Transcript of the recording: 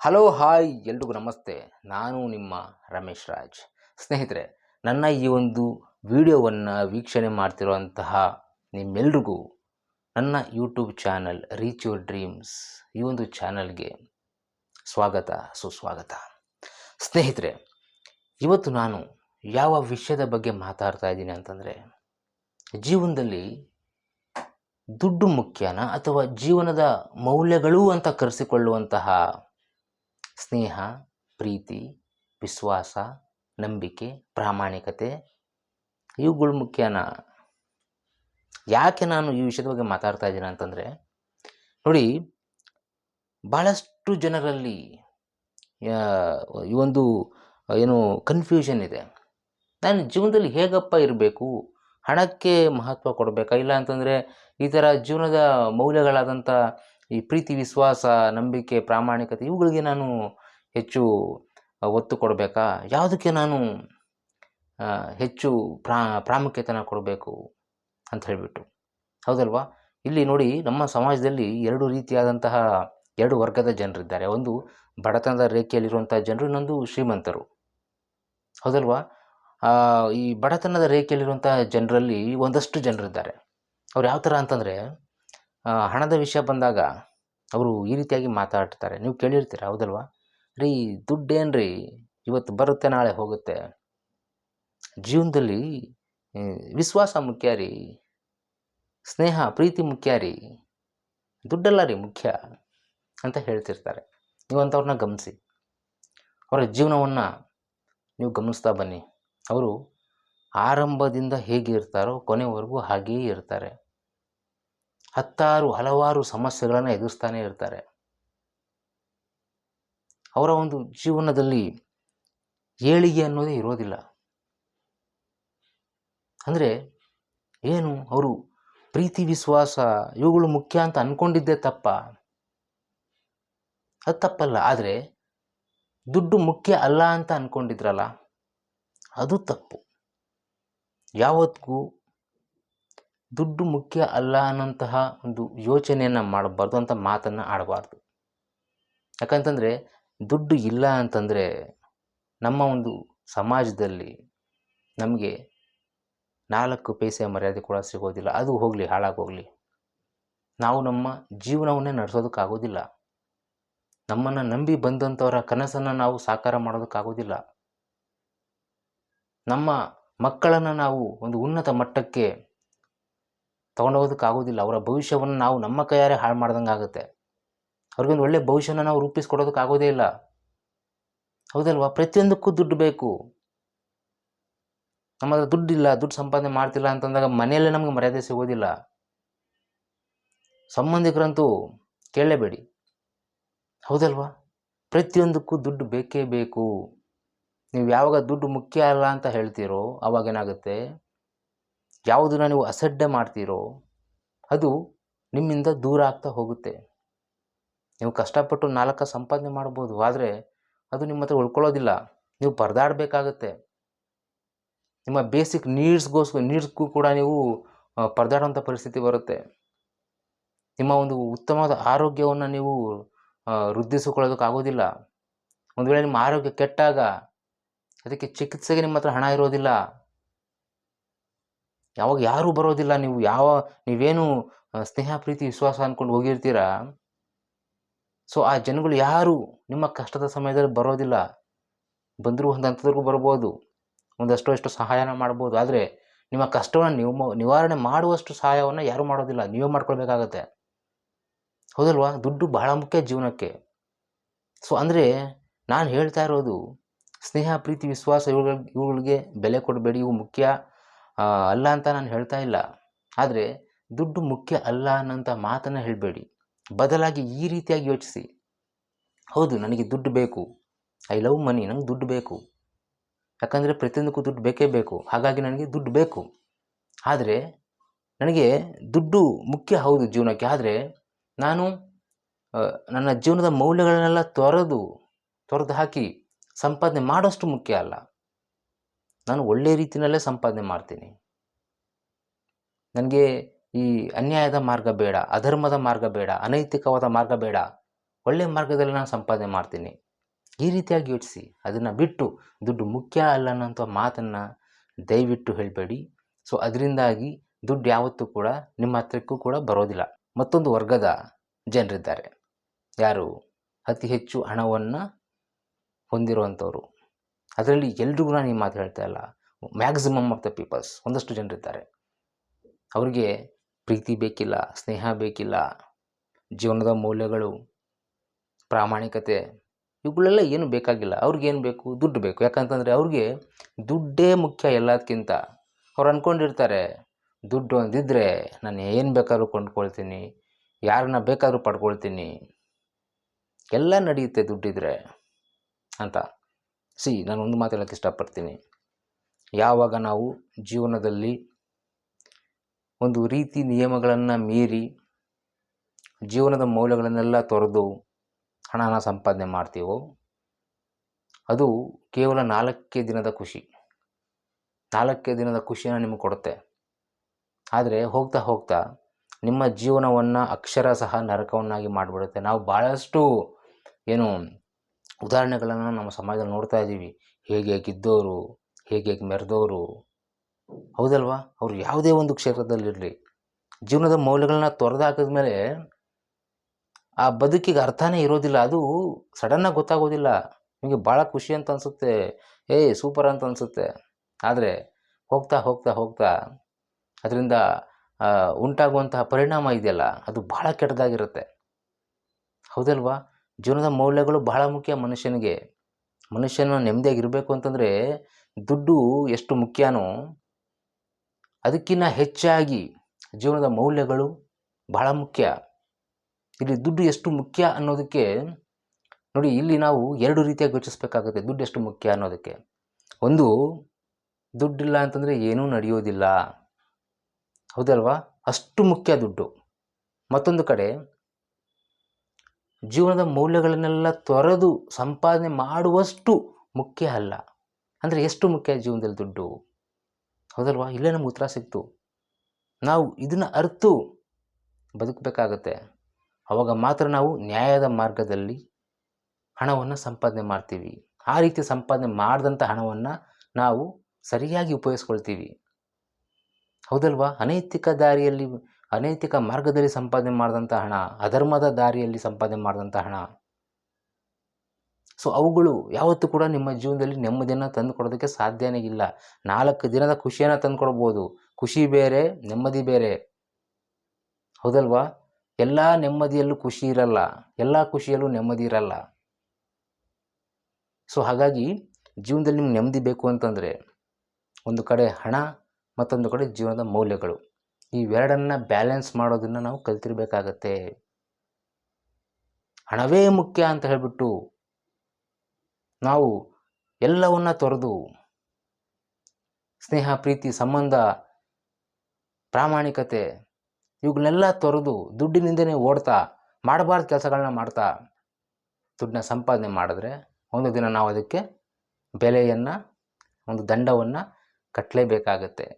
Hello, hi ಎಲ್ರಿಗೂ ನಮಸ್ತೆ. ನಾನು ನಿಮ್ಮ ರಮೇಶ್ ರಾಜ್. ಸ್ನೇಹಿತರೆ, ನನ್ನ ಈ ಒಂದು ವಿಡಿಯೋವನ್ನು ವೀಕ್ಷಣೆ ಮಾಡ್ತಿರುವಂತಹ ನಿಮ್ಮೆಲ್ರಿಗೂ ನನ್ನ YouTube channel reach your dreams ಈ ಒಂದು ಚಾನಲ್ಗೆ ಸ್ವಾಗತ, ಸುಸ್ವಾಗತ. ಸ್ನೇಹಿತರೆ, ಇವತ್ತು ನಾನು ಯಾವ ವಿಷಯದ ಬಗ್ಗೆ ಮಾತಾಡ್ತಾ ಇದ್ದೀನಿ ಅಂತಂದರೆ, ಜೀವನದಲ್ಲಿ ದುಡ್ಡು ಮುಖ್ಯನಾ ಅಥವಾ ಜೀವನದ ಮೌಲ್ಯಗಳು ಅಂತ ಕರೆಸಿಕೊಳ್ಳುವಂತಹ ಸ್ನೇಹ, ಪ್ರೀತಿ, ವಿಶ್ವಾಸ, ನಂಬಿಕೆ, ಪ್ರಾಮಾಣಿಕತೆ, ಇವುಗಳು ಮುಖ್ಯನ. ಯಾಕೆ ನಾನು ಈ ವಿಷಯದ ಬಗ್ಗೆ ಮಾತಾಡ್ತಾ ಇದ್ದೀನಿ ಅಂತಂದರೆ, ನೋಡಿ ಭಾಳಷ್ಟು ಜನರಲ್ಲಿ ಈ ಒಂದು, ಏನು ಕನ್ಫ್ಯೂಷನ್ ಇದೆ. ನಾನು ಜೀವನದಲ್ಲಿ ಹೇಗಪ್ಪ ಇರಬೇಕು? ಹಣಕ್ಕೆ ಮಹತ್ವ ಕೊಡಬೇಕಾ? ಇಲ್ಲ ಅಂತಂದರೆ, ಈ ಥರ ಜೀವನದ ಮೌಲ್ಯಗಳಾದಂಥ ಈ ಪ್ರೀತಿ, ವಿಶ್ವಾಸ, ನಂಬಿಕೆ, ಪ್ರಾಮಾಣಿಕತೆ ಇವುಗಳಿಗೆ ನಾನು ಹೆಚ್ಚು ಒತ್ತು ಕೊಡಬೇಕಾ? ಯಾವುದಕ್ಕೆ ನಾನು ಹೆಚ್ಚು ಪ್ರಾ, ಪ್ರಾಮುಖ್ಯತೆನ ಕೊಡಬೇಕು ಅಂತ ಹೇಳಿಬಿಟ್ಟು. ಹೌದಲ್ವಾ? ಇಲ್ಲಿ ನೋಡಿ ನಮ್ಮ ಸಮಾಜದಲ್ಲಿ ಎರಡು ರೀತಿಯಾದಂತಹ ಎರಡು ವರ್ಗದ ಜನರಿದ್ದಾರೆ. ಒಂದು ಬಡತನದ ರೇಖೆಯಲ್ಲಿರುವಂಥ ಜನರು, ಇನ್ನೊಂದು ಶ್ರೀಮಂತರು. ಹೌದಲ್ವಾ? ಈ ಬಡತನದ ರೇಖೆಯಲ್ಲಿರುವಂಥ ಜನರಲ್ಲಿ ಒಂದಷ್ಟು ಜನರಿದ್ದಾರೆ. ಅವ್ರು ಯಾವ ಥರ ಅಂತಂದರೆ ಹಣದ ವಿಷಯ ಬಂದಾಗ ಅವರು ಈ ರೀತಿಯಾಗಿ ಮಾತಾಡ್ತಾರೆ. ನೀವು ಕೇಳಿರ್ತೀರ, ಹೌದಲ್ವಾ? ರೀ, ದುಡ್ಡೇನ್ರಿ ಇವತ್ತು ಬರುತ್ತೆ, ನಾಳೆ ಹೋಗುತ್ತೆ. ಜೀವನದಲ್ಲಿ ವಿಶ್ವಾಸ ಮುಖ್ಯ ರೀ. ಸ್ನೇಹ, ಪ್ರೀತಿ ಮುಖ್ಯ ರೀ. ದುಡ್ಡಲ್ಲ ರೀ ಮುಖ್ಯ ಅಂತ ಹೇಳ್ತಿರ್ತಾರೆ. ನೀವು ಅಂಥವ್ರನ್ನ ಗಮನಿಸಿ. ಅವರ ಜೀವನವನ್ನು ನೀವು ಗಮನಿಸ್ತಾ ಬನ್ನಿ. ಅವರು ಆರಂಭದಿಂದ ಹೇಗೆ ಇರ್ತಾರೋ ಕೊನೆವರೆಗೂ ಹಾಗೆಯೇ ಇರ್ತಾರೆ. ಹತ್ತಾರು ಹಲವಾರು ಸಮಸ್ಯೆಗಳನ್ನು ಎದುರಿಸ್ತಾನೆ ಇರ್ತಾರೆ. ಅವರ ಒಂದು ಜೀವನದಲ್ಲಿ ಏಳಿಗೆ ಅನ್ನೋದೇ ಇರೋದಿಲ್ಲ. ಅಂದರೆ ಏನು ಅವರು ಪ್ರೀತಿ, ವಿಶ್ವಾಸ, ಇವುಗಳು ಮುಖ್ಯ ಅಂತ ಅಂದ್ಕೊಂಡಿದ್ದೇ ತಪ್ಪ. ಅದು ತಪ್ಪಲ್ಲ, ಆದರೆ ದುಡ್ಡು ಮುಖ್ಯ ಅಲ್ಲ ಅಂತ ಅಂದ್ಕೊಂಡಿದ್ರಲ್ಲ ಅದು ತಪ್ಪು. ಯಾವತ್ತಿಗೂ ದುಡ್ಡು ಮುಖ್ಯ ಅಲ್ಲ ಅನ್ನೋಂತಹ ಒಂದು ಯೋಚನೆಯನ್ನು ಮಾಡಬಾರ್ದು ಅಂತ ಮಾತನ್ನು ಆಡಬಾರ್ದು. ಯಾಕಂತಂದರೆ ದುಡ್ಡು ಇಲ್ಲ ಅಂತಂದರೆ ನಮ್ಮ ಒಂದು ಸಮಾಜದಲ್ಲಿ ನಮಗೆ ನಾಲ್ಕು ಪೈಸೆಯ ಮರ್ಯಾದೆ ಕೂಡ ಸಿಗೋದಿಲ್ಲ. ಅದು ಹೋಗಲಿ ಹಾಳಾಗೋಗಲಿ ನಾವು ನಮ್ಮ ಜೀವನವನ್ನೇ ನಡೆಸೋದಕ್ಕಾಗೋದಿಲ್ಲ. ನಮ್ಮನ್ನು ನಂಬಿ ಬಂದಂಥವರ ಕನಸನ್ನು ನಾವು ಸಾಕಾರ ಮಾಡೋದಕ್ಕಾಗೋದಿಲ್ಲ. ನಮ್ಮ ಮಕ್ಕಳನ್ನು ನಾವು ಒಂದು ಉನ್ನತ ಮಟ್ಟಕ್ಕೆ ತೊಗೊಂಡೋಗೋದಕ್ಕಾಗೋದಿಲ್ಲ. ಅವರ ಭವಿಷ್ಯವನ್ನು ನಾವು ನಮ್ಮ ಕೈಯಾರೆ ಹಾಳು ಮಾಡ್ದಂಗೆ ಆಗುತ್ತೆ. ಅವ್ರಿಗೊಂದು ಒಳ್ಳೆಯ ಭವಿಷ್ಯನ ನಾವು ರೂಪಿಸ್ಕೊಡೋದಕ್ಕಾಗೋದೇ ಇಲ್ಲ. ಹೌದಲ್ವಾ? ಪ್ರತಿಯೊಂದಕ್ಕೂ ದುಡ್ಡು ಬೇಕು. ನಮ್ಮ ಹತ್ರ ದುಡ್ಡಿಲ್ಲ, ದುಡ್ಡು ಸಂಪಾದನೆ ಮಾಡ್ತಿಲ್ಲ ಅಂತಂದಾಗ ಮನೆಯಲ್ಲೇ ನಮಗೆ ಮರ್ಯಾದೆ ಸಿಗೋದಿಲ್ಲ. ಸಂಬಂಧಿಕರಂತೂ ಕೇಳಲೇಬೇಡಿ. ಹೌದಲ್ವಾ? ಪ್ರತಿಯೊಂದಕ್ಕೂ ದುಡ್ಡು ಬೇಕೇ ಬೇಕು. ನೀವು ಯಾವಾಗ ದುಡ್ಡು ಮುಖ್ಯ ಅಲ್ಲ ಅಂತ ಹೇಳ್ತೀರೋ, ಅವಾಗ ಏನಾಗುತ್ತೆ? ಯಾವುದನ್ನ ನೀವು ಅಸಡ್ಡೆ ಮಾಡ್ತೀರೋ, ಅದು ನಿಮ್ಮಿಂದ ದೂರ ಆಗ್ತಾ ಹೋಗುತ್ತೆ. ನೀವು ಕಷ್ಟಪಟ್ಟು ನಾಲ್ಕು ಸಂಪಾದನೆ ಮಾಡ್ಬೋದು, ಆದರೆ ಅದು ನಿಮ್ಮ ಹತ್ರ ಉಳ್ಕೊಳ್ಳೋದಿಲ್ಲ. ನೀವು ಪರದಾಡಬೇಕಾಗತ್ತೆ. ನಿಮ್ಮ ಬೇಸಿಕ್ ನೀಡ್ಸ್ಗೋಸ್ಕರ ನೀಡ್ಸ್ಗೂ ಕೂಡ ನೀವು ಪರದಾಡುವಂಥ ಪರಿಸ್ಥಿತಿ ಬರುತ್ತೆ. ನಿಮ್ಮ ಒಂದು ಉತ್ತಮವಾದ ಆರೋಗ್ಯವನ್ನು ನೀವು ವೃದ್ಧಿಸಿಕೊಳ್ಳೋದಕ್ಕಾಗೋದಿಲ್ಲ ಒಂದು ವೇಳೆ ನಿಮ್ಮ ಆರೋಗ್ಯ ಕೆಟ್ಟಾಗ, ಅದಕ್ಕೆ ಚಿಕಿತ್ಸೆಗೆ ನಿಮ್ಮ ಹತ್ರ ಹಣ ಇರೋದಿಲ್ಲ. ಯಾವಾಗ ಯಾರೂ ಬರೋದಿಲ್ಲ, ನೀವು ಯಾವ, ನೀವೇನು ಸ್ನೇಹ, ಪ್ರೀತಿ, ವಿಶ್ವಾಸ ಅಂದ್ಕೊಂಡು ಹೋಗಿರ್ತೀರ? ಸೊ ಆ ಜನಗಳು ಯಾರು ನಿಮ್ಮ ಕಷ್ಟದ ಸಮಯದಲ್ಲಿ ಬರೋದಿಲ್ಲ. ಬಂದರೂ ಒಂದು ಹಂತದವರೆಗೂ ಬರ್ಬೋದು. ಒಂದಷ್ಟು ಎಷ್ಟು ಸಹಾಯನ ಮಾಡ್ಬೋದು. ಆದರೆ ನಿಮ್ಮ ಕಷ್ಟವನ್ನು ನೀವು ನಿವಾರಣೆ ಮಾಡುವಷ್ಟು ಸಹಾಯವನ್ನು ಯಾರೂ ಮಾಡೋದಿಲ್ಲ. ನೀವೇ ಮಾಡ್ಕೊಳ್ಬೇಕಾಗತ್ತೆ. ಹೌದಲ್ವಾ? ದುಡ್ಡು ಬಹಳ ಮುಖ್ಯ ಜೀವನಕ್ಕೆ. ಸೊ ಅಂದರೆ ನಾನು ಹೇಳ್ತಾ ಇರೋದು, ಸ್ನೇಹ, ಪ್ರೀತಿ, ವಿಶ್ವಾಸ ಇವುಗಳ ಇವುಗಳಿಗೆ ಬೆಲೆ ಕೊಡಬೇಡಿ, ಇವು ಮುಖ್ಯ. ಅಲ್ಲ ಅಂತ ನಾನು ಹೇಳ್ತಾ ಇಲ್ಲ. ಆದರೆ ದುಡ್ಡು ಮುಖ್ಯ ಅಲ್ಲ ಅನ್ನೋಂಥ ಮಾತನ್ನು ಹೇಳಬೇಡಿ. ಬದಲಾಗಿ ಈ ರೀತಿಯಾಗಿ ಯೋಚಿಸಿ. ಹೌದು, ನನಗೆ ದುಡ್ಡು ಬೇಕು. ಐ ಲವ್ ಮನಿ, ನಂಗೆ ದುಡ್ಡು ಬೇಕು. ಯಾಕಂದರೆ ಪ್ರತಿಯೊಂದಕ್ಕೂ ದುಡ್ಡು ಬೇಕೇ ಬೇಕು. ಹಾಗಾಗಿ ನನಗೆ ದುಡ್ಡು ಬೇಕು. ಆದರೆ ನನಗೆ ದುಡ್ಡು ಮುಖ್ಯ ಹೌದು ಜೀವನಕ್ಕೆ. ಆದರೆ ನಾನು ನನ್ನ ಜೀವನದ ಮೌಲ್ಯಗಳನ್ನೆಲ್ಲ ತೊರೆದು ತೊರೆದು ಹಾಕಿ ಸಂಪಾದನೆ ಮಾಡೋಷ್ಟು ಮುಖ್ಯ ಅಲ್ಲ. ನಾನು ಒಳ್ಳೆಯ ರೀತಿಯಲ್ಲೇ ಸಂಪಾದನೆ ಮಾಡ್ತೀನಿ. ನನಗೆ ಈ ಅನ್ಯಾಯದ ಮಾರ್ಗ ಬೇಡ, ಅಧರ್ಮದ ಮಾರ್ಗ ಬೇಡ, ಅನೈತಿಕವಾದ ಮಾರ್ಗ ಬೇಡ ಒಳ್ಳೆಯ ಮಾರ್ಗದಲ್ಲಿ ನಾನು ಸಂಪಾದನೆ ಮಾಡ್ತೀನಿ. ಈ ರೀತಿಯಾಗಿ ಯೋಚಿಸಿ, ಅದನ್ನು ಬಿಟ್ಟು ದುಡ್ಡು ಮುಖ್ಯ ಅಲ್ಲ ಅನ್ನೋಂಥ ಮಾತನ್ನು ದಯವಿಟ್ಟು ಹೇಳಬೇಡಿ. ಸೊ, ಅದರಿಂದಾಗಿ ದುಡ್ಡು ಯಾವತ್ತೂ ಕೂಡ ನಿಮ್ಮ ಹತ್ರಕ್ಕೂ ಕೂಡ ಬರೋದಿಲ್ಲ. ಮತ್ತೊಂದು ವರ್ಗದ ಜನರಿದ್ದಾರೆ. ಯಾರು? ಅತಿ ಹೆಚ್ಚು ಹಣವನ್ನು ಹೊಂದಿರುವಂಥವ್ರು. ಅದರಲ್ಲಿ ಎಲ್ರಿಗೂ ನಾನು ಈ ಮಾತು ಹೇಳ್ತಾ ಇಲ್ಲ. ಮ್ಯಾಕ್ಸಿಮಮ್ ಆಫ್ ದ ಪೀಪಲ್ಸ್ ಒಂದಷ್ಟು ಜನರಿದ್ದಾರೆ ಅವರಿಗೆ ಪ್ರೀತಿ ಬೇಕಿಲ್ಲ, ಸ್ನೇಹ ಬೇಕಿಲ್ಲ, ಜೀವನದ ಮೌಲ್ಯಗಳು, ಪ್ರಾಮಾಣಿಕತೆ, ಇವುಗಳೆಲ್ಲ ಏನು ಬೇಕಾಗಿಲ್ಲ. ಅವ್ರಿಗೇನು ಬೇಕು? ದುಡ್ಡು ಬೇಕು. ಯಾಕಂತಂದರೆ ಅವ್ರಿಗೆ ದುಡ್ಡೇ ಮುಖ್ಯ ಎಲ್ಲದಕ್ಕಿಂತ ಅವ್ರು ಅಂದ್ಕೊಂಡಿರ್ತಾರೆ ದುಡ್ಡು ಒಂದಿದ್ದರೆ ನಾನು ಏನು ಬೇಕಾದ್ರೂ ಕೊಂಡ್ಕೊಳ್ತೀನಿ, ಯಾರನ್ನ ಬೇಕಾದರೂ ಪಡ್ಕೊಳ್ತೀನಿ. ಎಲ್ಲ ನಡೆಯುತ್ತೆ ದುಡ್ಡಿದ್ರೆ ಅಂತ. ಸಿ, ನಾನು ಒಂದು ಮಾತು ಹೇಳೋಕ್ಕೆ ಇಷ್ಟಪಡ್ತೀನಿ. ಯಾವಾಗ ನಾವು ಜೀವನದಲ್ಲಿ ಒಂದು ರೀತಿ ನಿಯಮಗಳನ್ನು ಮೀರಿ ಜೀವನದ ಮೌಲ್ಯಗಳನ್ನೆಲ್ಲ ತೊರೆದು ಹಣನ ಸಂಪಾದನೆ ಮಾಡ್ತೀವೋ, ಅದು ಕೇವಲ ನಾಲ್ಕೇ ದಿನದ ಖುಷಿ. ನಾಲ್ಕೇ ದಿನದ ಖುಷಿಯನ್ನು ನಿಮಗೆ ಕೊಡುತ್ತೆ. ಆದರೆ ಹೋಗ್ತಾ ಹೋಗ್ತಾ ನಿಮ್ಮ ಜೀವನವನ್ನು ಅಕ್ಷರ ಸಹ ನರಕವನ್ನಾಗಿ ಮಾಡಿಬಿಡುತ್ತೆ. ನಾವು ಭಾಳಷ್ಟು ಏನು ಉದಾಹರಣೆಗಳನ್ನು ನಮ್ಮ ಸಮಾಜದಲ್ಲಿ ನೋಡ್ತಾ ಇದ್ದೀವಿ. ಹೇಗೆ ಗೆದ್ದವರು ಹೇಗೆ ಮೆರೆದವರು ಹೌದಲ್ವಾ? ಅವರು ಯಾವುದೇ ಒಂದು ಕ್ಷೇತ್ರದಲ್ಲಿರಲಿ. ಜೀವನದ ಮೌಲ್ಯಗಳನ್ನ ತೊರೆದು ಹಾಕಿದ್ಮೇಲೆ ಆ ಬದುಕಿಗೆ ಅರ್ಥನೇ ಇರೋದಿಲ್ಲ. ಅದು ಸಡನ್ನಾಗಿ ಗೊತ್ತಾಗೋದಿಲ್ಲ. ನಿಮಗೆ ಭಾಳ ಖುಷಿ ಅಂತ ಅನಿಸುತ್ತೆ. ಏಯ್, ಸೂಪರ್ ಅಂತ ಅನಿಸುತ್ತೆ. ಆದರೆ ಹೋಗ್ತಾ ಹೋಗ್ತಾ ಹೋಗ್ತಾ ಅದರಿಂದ ಉಂಟಾಗುವಂತಹ ಪರಿಣಾಮ ಇದೆಯಲ್ಲ? ಅದು ಭಾಳ ಕೆಟ್ಟದಾಗಿರುತ್ತೆ. ಹೌದಲ್ವಾ? ಜೀವನದ ಮೌಲ್ಯಗಳು ಬಹಳ ಮುಖ್ಯ ಮನುಷ್ಯನಿಗೆ. ಮನುಷ್ಯನ ನೆಮ್ಮದಿಯಾಗಿರಬೇಕು ಅಂತಂದರೆ ದುಡ್ಡು ಎಷ್ಟು ಮುಖ್ಯನೋ ಅದಕ್ಕಿಂತ ಹೆಚ್ಚಾಗಿ ಜೀವನದ ಮೌಲ್ಯಗಳು ಬಹಳ ಮುಖ್ಯ. ಇಲ್ಲಿ ದುಡ್ಡು ಎಷ್ಟು ಮುಖ್ಯ ಅನ್ನೋದಕ್ಕೆ ನೋಡಿ ಇಲ್ಲಿ ನಾವು ಎರಡು ರೀತಿಯಾಗಿ ಯೋಚಿಸ್ಬೇಕಾಗುತ್ತೆ ದುಡ್ಡು ಎಷ್ಟು ಮುಖ್ಯ ಅನ್ನೋದಕ್ಕೆ. ಒಂದು, ದುಡ್ಡಿಲ್ಲ ಅಂತಂದರೆ ಏನೂ ನಡೆಯೋದಿಲ್ಲ. ಹೌದಲ್ವಾ? ಅಷ್ಟು ಮುಖ್ಯ ದುಡ್ಡು. ಮತ್ತೊಂದು ಕಡೆ ಜೀವನದ ಮೌಲ್ಯಗಳನ್ನೆಲ್ಲ ತೊರೆದು ಸಂಪಾದನೆ ಮಾಡುವಷ್ಟು ಮುಖ್ಯ ಅಲ್ಲ. ಅಂದರೆ ಎಷ್ಟು ಮುಖ್ಯ ಜೀವನದಲ್ಲಿ ದುಡ್ಡು? ಹೌದಲ್ವಾ? ಇಲ್ಲೇ ನಮ್ಗೆ ಉತ್ತರ ಸಿಕ್ತು. ನಾವು ಇದನ್ನು ಅರ್ತು ಬದುಕಬೇಕಾಗತ್ತೆ. ಅವಾಗ ಮಾತ್ರ ನಾವು ನ್ಯಾಯದ ಮಾರ್ಗದಲ್ಲಿ ಹಣವನ್ನು ಸಂಪಾದನೆ ಮಾಡ್ತೀವಿ. ಆ ರೀತಿ ಸಂಪಾದನೆ ಮಾಡಿದಂಥ ಹಣವನ್ನು ನಾವು ಸರಿಯಾಗಿ ಉಪಯೋಗಿಸ್ಕೊಳ್ತೀವಿ. ಹೌದಲ್ವಾ? ಅನೈತಿಕ ದಾರಿಯಲ್ಲಿ ಅನೈತಿಕ ಮಾರ್ಗದಲ್ಲಿ ಸಂಪಾದನೆ ಮಾಡಿದಂಥ ಹಣ, ಅಧರ್ಮದ ದಾರಿಯಲ್ಲಿ ಸಂಪಾದನೆ ಮಾಡಿದಂಥ ಹಣ. ಸೊ ಅವುಗಳು ಯಾವತ್ತೂ ಕೂಡ ನಿಮ್ಮ ಜೀವನದಲ್ಲಿ ನೆಮ್ಮದಿಯನ್ನು ತಂದು ಕೊಡೋದಕ್ಕೆ ಸಾಧ್ಯನೇ ಇಲ್ಲ. ನಾಲ್ಕು ದಿನದ ಖುಷಿಯನ್ನು ತಂದು ಕೊಡ್ಬೋದು ಖುಷಿ ಬೇರೆ, ನೆಮ್ಮದಿ ಬೇರೆ. ಹೌದಲ್ವಾ? ಎಲ್ಲ ನೆಮ್ಮದಿಯಲ್ಲೂ ಖುಷಿ ಇರಲ್ಲ. ಎಲ್ಲ ಖುಷಿಯಲ್ಲೂ ನೆಮ್ಮದಿ ಇರಲ್ಲ. ಸೊ ಹಾಗಾಗಿ ಜೀವನದಲ್ಲಿ ನಿಮ್ಗೆ ನೆಮ್ಮದಿ ಬೇಕು ಅಂತಂದರೆ ಒಂದು ಕಡೆ ಹಣ, ಮತ್ತೊಂದು ಕಡೆ ಜೀವನದ ಮೌಲ್ಯಗಳು. ಇವೆರಡನ್ನ ಬ್ಯಾಲೆನ್ಸ್ ಮಾಡೋದನ್ನು ನಾವು ಕಲ್ತಿರ್ಬೇಕಾಗತ್ತೆ. ಹಣವೇ ಮುಖ್ಯ ಅಂತ ಹೇಳಿಬಿಟ್ಟು ನಾವು ಎಲ್ಲವನ್ನ ತೊರೆದು ಸ್ನೇಹ, ಪ್ರೀತಿ, ಸಂಬಂಧ, ಪ್ರಾಮಾಣಿಕತೆ ಇವುಗಳನ್ನೆಲ್ಲ ತೊರೆದು ದುಡ್ಡಿನಿಂದನೇ ಓಡ್ತಾ ಮಾಡಬಾರ್ದು ಕೆಲಸಗಳನ್ನ ಮಾಡ್ತಾ ದುಡ್ಡನ್ನ ಸಂಪಾದನೆ ಮಾಡಿದ್ರೆ ಒಂದು ದಿನ ನಾವು ಅದಕ್ಕೆ ಬೆಲೆಯನ್ನು, ಒಂದು ದಂಡವನ್ನು ಕಟ್ಟಲೇಬೇಕಾಗತ್ತೆ